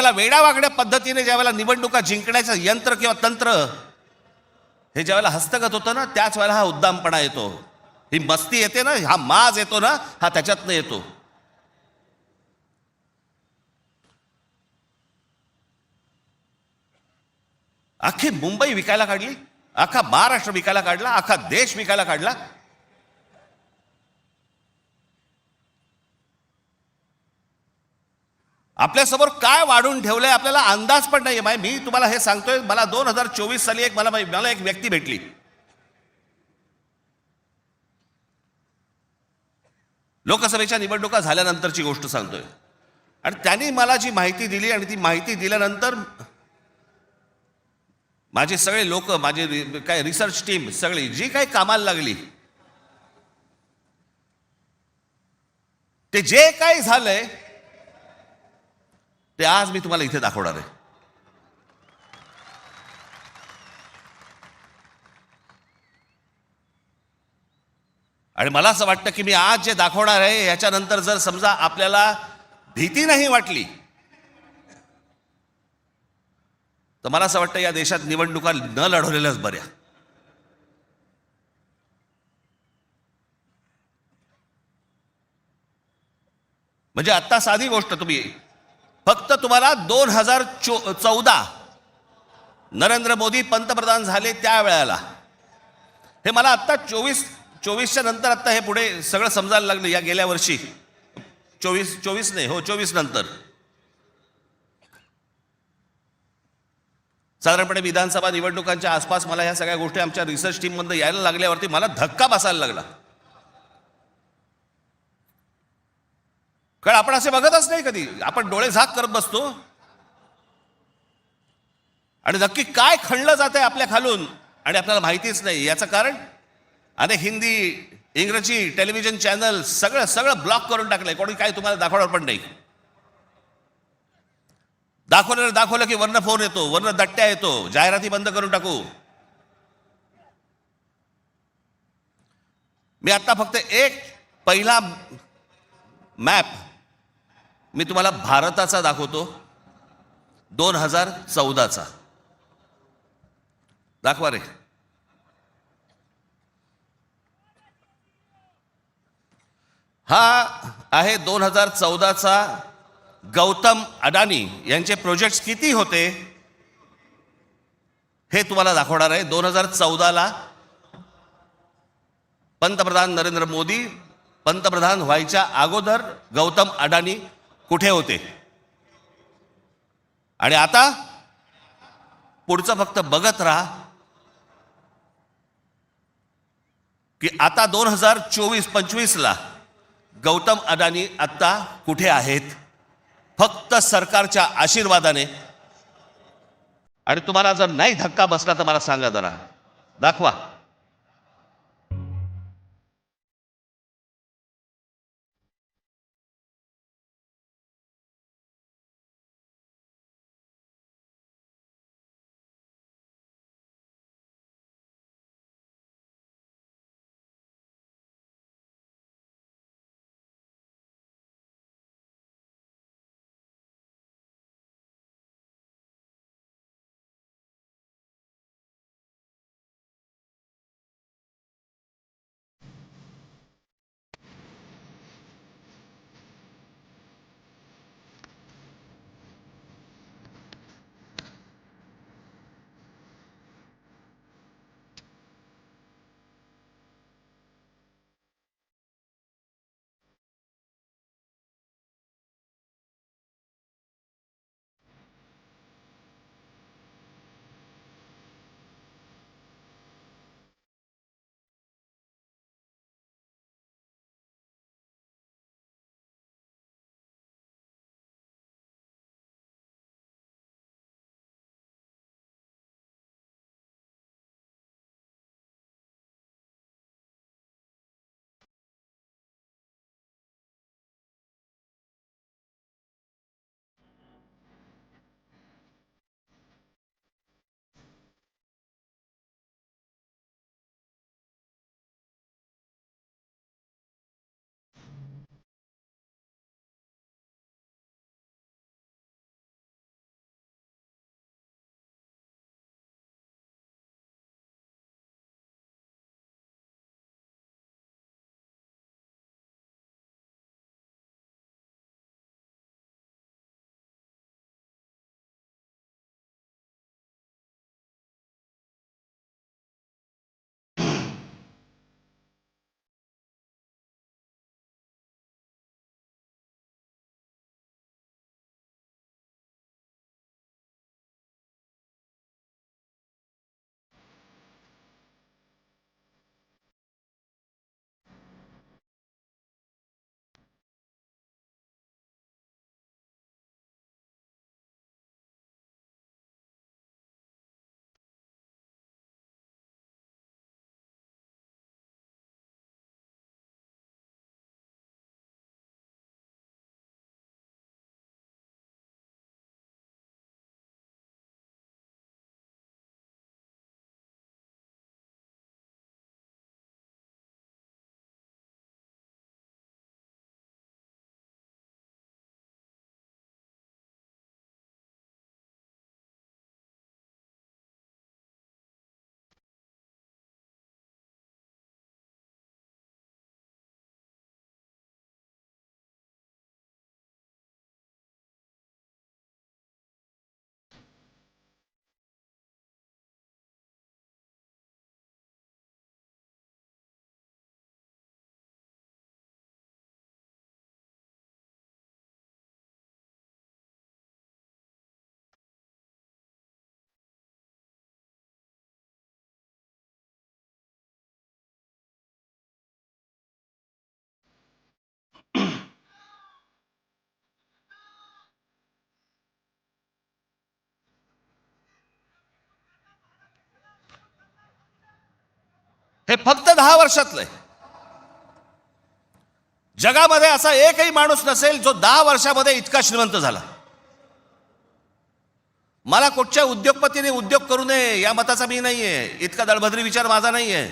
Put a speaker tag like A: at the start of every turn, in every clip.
A: ज्यावेळेला वेडावागड्या पद्धतीने ज्यावेळेला निवडणुका जिंकण्याचं यंत्र किंवा तंत्र हे ज्यावेळेला हस्तगत होतं ना त्याच वेळेला हा उद्दामपणा येतो. ही मस्ती येते ना हा माज येतो ना हा त्याच्यातनं येतो. अख्खी मुंबई विकायला काढली अख्खा महाराष्ट्र विकायला काढला अख्खा देश विकायला काढला आपल्यासमोर काय वाढून ठेवलंय आपल्याला अंदाज पण नाही माय मी तुम्हाला हे सांगतोय मला दोन हजार चोवीस साली एक मला मला एक व्यक्ती भेटली. लोकसभेच्या निवडणुका झाल्यानंतरची गोष्ट सांगतोय. आणि त्यांनी मला जी माहिती दिली आणि ती माहिती दिल्यानंतर माझे सगळे लोक माझे काय रिसर्च टीम सगळी जी काही कामाला लागली ते जे काही झालंय ते आज मी तुम्हाला इथे दाखवणार आहे. आणि मला असं वाटतं की मी आज जे दाखवणार आहे याच्यानंतर जर समजा आपल्याला भीती नाही वाटली तर मला असं वाटतं या देशात निवडणुका न लढवलेल्याच बऱ्या. म्हणजे आत्ता साधी गोष्ट तुम्ही फक्त तुम्हाला दोन हजार चो चौदा नरेंद्र मोदी पंतप्रधान झाले त्या वेळेला. हे मला आत्ता चोवीस चोवीसच्या नंतर आत्ता हे पुढे सगळं समजायला लागलं या गेल्या वर्षी. चोवीस चोवीस नाही हो चोवीस नंतर. साधारणपणे विधानसभा निवडणुकांच्या आसपास मला ह्या सगळ्या गोष्टी आमच्या रिसर्च टीममधनं यायला लागल्यावरती मला धक्का बसायला लागला. कारण आपण असे बघतच नाही कधी. आपण डोळे झाक करत बसतो. आणि नक्की काय खणलं जात आहे आपल्या खालून आणि आपल्याला माहितीच नाही. याचं कारण? अनेक हिंदी इंग्रजी टेलिव्हिजन चॅनल सगळं सगळं ब्लॉक करून टाकलंय. कोणी काय तुम्हाला दाखवणार पण नाही. दाखवलं दाखवलं की वर्ण फोन येतो वर्ण दट्ट्या येतो. जाहिराती बंद करून टाकू. मी आता फक्त एक पहिला मॅप मी तुम्हाला भारताचा दाखवतो. दोन हजार चौदाचा. दाखवा रे. हा आहे दोन हजार चौदाचा गौतम अडानी. यांचे प्रोजेक्ट्स किती होते? हे तुम्हाला दाखवणार आहे. दोन हजार चौदाला पंतप्रधान नरेंद्र मोदी पंतप्रधान व्हायच्या अगोदर गौतम अडानी कुठे होते? आणि आता पुढचं फक्त बघत राहा की आता दोन हजार चोवीस पंचवीसला गौतम अदानी आत्ता कुठे आहेत? फक्त सरकारच्या आशीर्वादाने. आणि तुम्हाला जर नाही धक्का बसला तर मला सांगा जरा. दाखवा. हे फक्त दहा वर्षातलं. आहे जगामध्ये असा एकही माणूस नसेल जो दहा वर्षामध्ये इतका श्रीमंत झाला. मला कुठच्या उद्योगपतीने उद्योग करू नये या मताचा मी नाही आहे इतका दळभद्री विचार माझा नाही आहे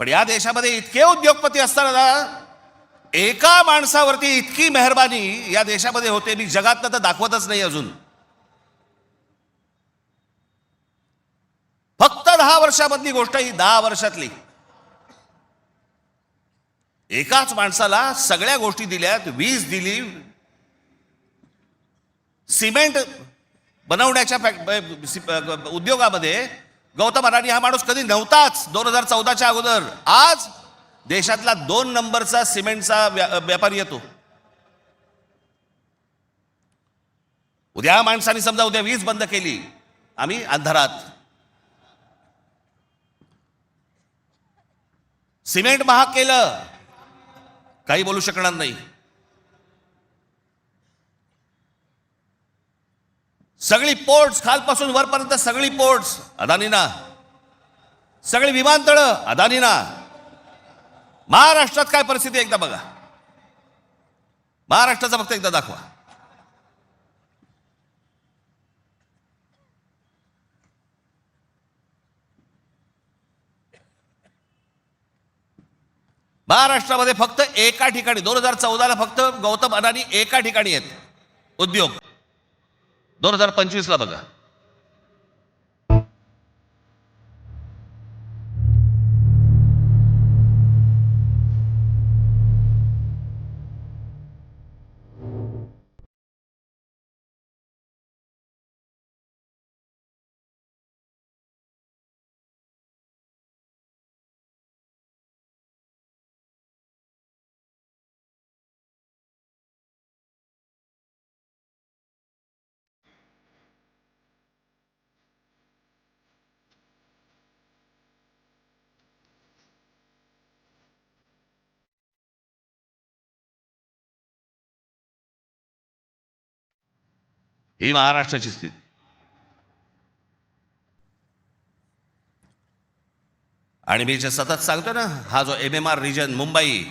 A: पण या देशामध्ये इतके उद्योगपती असताना ना, एका माणसावरती इतकी मेहरबानी या देशामध्ये होते मी जगातनं तर दाखवतच नाही अजून फक्त दहा वर्षामधली गोष्ट ही दहा वर्षातली. एकाच माणसाला सगळ्या गोष्टी दिल्यात वीज दिली सिमेंट बनवण्याच्या उद्योगामध्ये गौतम अडाणी हा माणूस कधी नव्हताच दोन हजार चौदाच्या अगोदर. आज देशातला दोन नंबरचा सिमेंटचा व्यापारी येतो. उद्या माणसाने समजा उद्या वीज बंद केली आम्ही अंधारात. सिमेंट महाग केलं. काही बोलू शकणार नाही. सगळी पोर्ट्स खालपासून वरपर्यंत सगळी पोर्ट्स अदानीना सगळी विमानतळं अदानीना महाराष्ट्रात काय परिस्थिती एकदा बघा. महाराष्ट्राचा फक्त एकदा दाखवा. महाराष्ट्रामध्ये फक्त एका ठिकाणी दोन हजार चौदाला फक्त गौतम अदानी एका ठिकाणी आहेत. उद्योग. दोन हजार पंचवीसला बघा. ही महाराष्ट्राची स्थिती. आणि मी जे सतत सांगतो ना हा जो M M R region Mumbai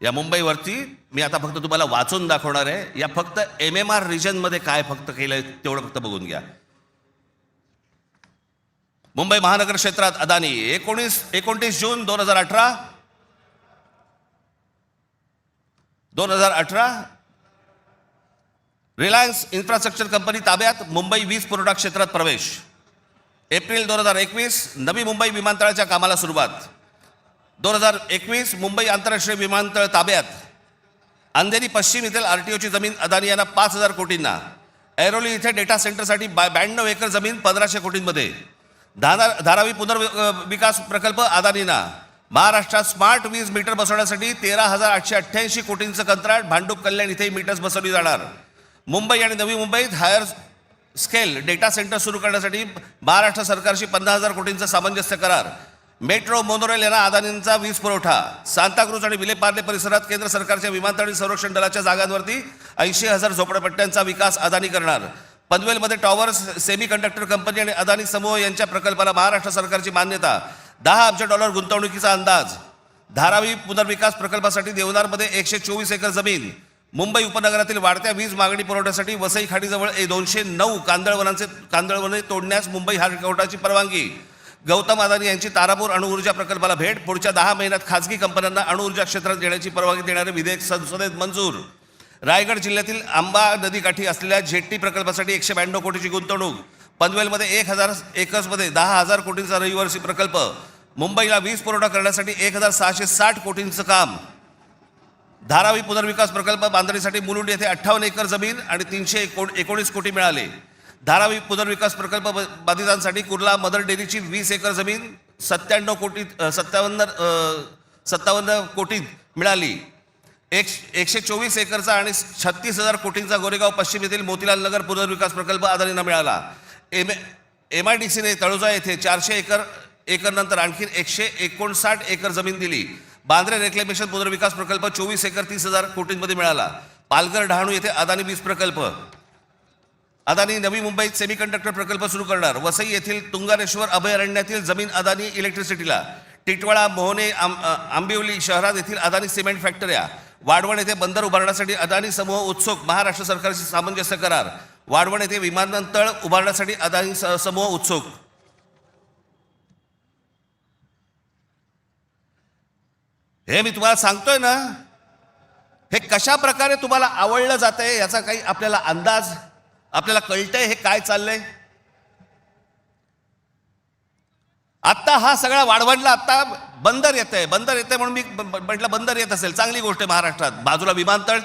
A: या मुंबईवरती मी आता फक्त तुम्हाला वाचून दाखवणार आहे या फक्त एम एम आर रिजनमध्ये काय फक्त केलंय तेवढं फक्त बघून घ्या. मुंबई महानगर क्षेत्रात अदानी एकोणीस एकोणतीस जून दोन हजार अठरा दोन हजार अठरा रिलायन्स इन्फ्रास्ट्रक्चर कंपनी ताब्यात मुंबई वीज पुरवठा क्षेत्रात प्रवेश. एप्रिल दोन हजार एकवीस नवी मुंबई विमानतळाच्या कामाला सुरुवात. दोन हजार एकवीस मुंबई आंतरराष्ट्रीय विमानतळ ताब्यात. अंधेरी पश्चिम येथील ओची जमीन अदानी यांना पाच हजार कोटींना. ऐरोली इथे डेटा सेंटरसाठी बा ब्याण्णव एकर जमीन पंधराशे कोटींमध्ये. धारा धारावी पुनर्विकास प्रकल्प अदानीना. महाराष्ट्रात स्मार्ट वीज मीटर बसवण्यासाठी तेरा हजार आठशे अठ्ठ्याऐंशी कोटींचं कंत्राट भांडूप कल्याण इथेही मीटर्स बसवली जाणार. मुंबई आणि नवी मुंबईत हायर स्केल डेटा सेंटर सुरू करण्यासाठी महाराष्ट्र सरकारशी पंधरा हजार कोटींचा सामंजस्य करार. मेट्रो मोनोरेल यांना अदानींचा वीज पुरवठा. सांताक्रूज आणि विलेपार्ले परिसरात केंद्र सरकारच्या विमानतळ आणि संरक्षण दलाच्या जागांवरती ऐंशी हजार झोपडपट्ट्यांचा विकास अदानी करणार. पनवेलमध्ये टॉवर्स सेमी कंडक्टर कंपनी आणि अदानी समूह यांच्या प्रकल्पाला महाराष्ट्र सरकारची मान्यता. दहा अब्ज डॉलर गुंतवणुकीचा अंदाज. धारावी पुनर्विकास प्रकल्पासाठी देवनारमध्ये एकशे चोवीस एकर जमीन. मुंबई उपनगरातील वाढत्या वीज मागणी पुरवठ्यासाठी वसई खाडीजवळ ए दोनशे नऊ कांदळवनांचे कांदळवने तोडण्यास मुंबई हायकोर्टाची परवानगी. गौतम अदानी यांची तारापूर अणुऊर्जा प्रकल्पाला भेट. पुढच्या दहा महिन्यात खासगी कंपन्यांना अणुऊर्जा क्षेत्रात घेण्याची परवानगी देणारे विधेयक संसदेत मंजूर. रायगड जिल्ह्यातील आंबा नदीकाठी असलेल्या झेट्टी प्रकल्पासाठी एकशे ब्याण्णव कोटीची गुंतवणूक. पनवेलमध्ये एक हजार एकर्समध्ये दहा हजार कोटींचा रहिवासी प्रकल्प. मुंबईला वीज पुरवठा करण्यासाठी एक हजार सहाशे साठ कोटींचं काम. धारावी पुनर्विकास प्रकल्प बांधणीसाठी मुलुंड येथे अठ्ठावन्न एकर जमीन आणि तीनशे एको एकोणीस कोटी मिळाले. धारावी पुनर्विकास प्रकल्प बाधितांसाठी कुर्ला मदर डेअरीची वीस एकर जमीन सत्त्याण्णव कोटी सत्तावन्न सत्तावन्न कोटीत मिळाली. एक एकशे चोवीस एकरचा आणि छत्तीस हजार कोटींचा गोरेगाव पश्चिम येथील मोतीलाल नगर पुनर्विकास प्रकल्प आधारीनं मिळाला. एम एम आय डी सीने तळोजा येथे चारशे एकर एकर नंतर आणखी एकशे एकोणसाठ एकर जमीन दिली. बांद्रे रेक्लेमेशन पुनर्विकास प्रकल्प चोवीस एकर तीस हजार कोटींमध्ये मिळाला. पालघर डहाणू येथे अदानी वीज प्रकल्प. अदानी नवी मुंबईत सेमीकंडक्टर प्रकल्प सुरू करणार. वसई येथील तुंगारेश्वर अभयारण्यातील जमीन अदानी इलेक्ट्रिसिटीला टिटवाळा मोहने आं- आंबिवली शहरात येथील अदानी सिमेंट फॅक्टऱ्या वाढवण येथे बंदर उभारण्यासाठी अदानी समूह उत्सुक. महाराष्ट्र सरकारशी सामंजस्य करार. वाढवण येथे विमानतळ उभारण्यासाठी अदानी स- समूह उत्सुक. हे मी तुम्हाला सांगतोय ना हे कशा प्रकारे तुम्हाला आवडलं जातंय याचा काही आपल्याला अंदाज आपल्याला कळतंय हे काय चाललंय? आत्ता हा सगळा वाढवणला आत्ता बंदर येत आहे बंदर येत आहे म्हणून मी ब- म्हटलं बंदर येत असेल. चांगली गोष्ट आहे महाराष्ट्रात. बाजूला विमानतळ